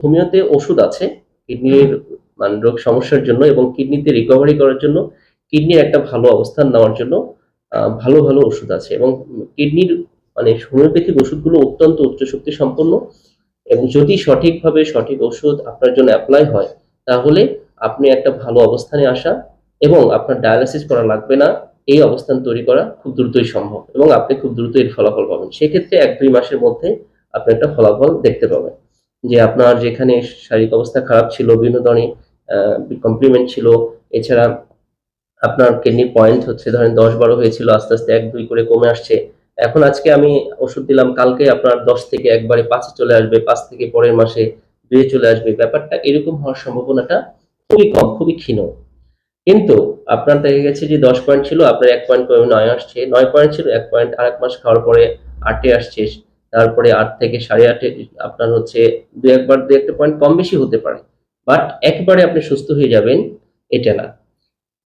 হোমিওতে ওষুধ আছে কিডনির মানে রোগ সমস্যার জন্য এবং কিডনিতে রিকভারি করার জন্য কিডনির একটা ভালো অবস্থান নেওয়ার জন্য ভালো ভালো ওষুধ আছে এবং কিডনির মানে হোমিওপ্যাথিক ওষুধগুলো অত্যন্ত উচ্চ শক্তি সম্পন্ন এবং যদি সঠিকভাবে সঠিক ওষুধ আপনার জন্য অ্যাপ্লাই হয় তাহলে আপনি একটা ভালো অবস্থানে আসা এবং আপনার ডায়ালিসিস করা লাগবে না এই অবস্থান তৈরি করা খুব দ্রুতই সম্ভব এবং আপনি খুব দ্রুত এর ফলাফল পাবেন। সেক্ষেত্রে এক দুই মাসের মধ্যে আপনি একটা ফলাফল দেখতে পাবেন। যে আপনার যেখানে শারীরিক অবস্থা খারাপ ছিল, বিভিন্ন ধরনের কমপ্লিমেন্ট ছিল, এছাড়া আপনার কিডনি পয়েন্ট হচ্ছে, ধরেন দশ বারো হয়েছিল, আস্তে আস্তে এক দুই করে কমে আসছে। এখন আজকে আমি ওষুধ দিলাম, কালকে আপনার দশ থেকে একবারে পাঁচে চলে আসবে, পাঁচ থেকে পরের মাসে দুয়ে চলে আসবে। ব্যাপারটা এরকম হওয়ার সম্ভাবনাটা খুবই কম, খুবই ক্ষীণ। কিন্তু আপনার দেখা গেছে যে দশ পয়েন্ট ছিল, আপনার এক পয়েন্ট নয় আসছে, নয় পয়েন্ট ছিল, এক পয়েন্ট আর এক মাস খাওয়ার পরে আটে আসছে। তারপরে আট থেকে সাড়ে আটে আপনার হচ্ছে দু একবার দু একটা পয়েন্ট কম বেশি হতে পারে। বাট একবারে আপনি সুস্থ হয়ে যাবেন, এটা না।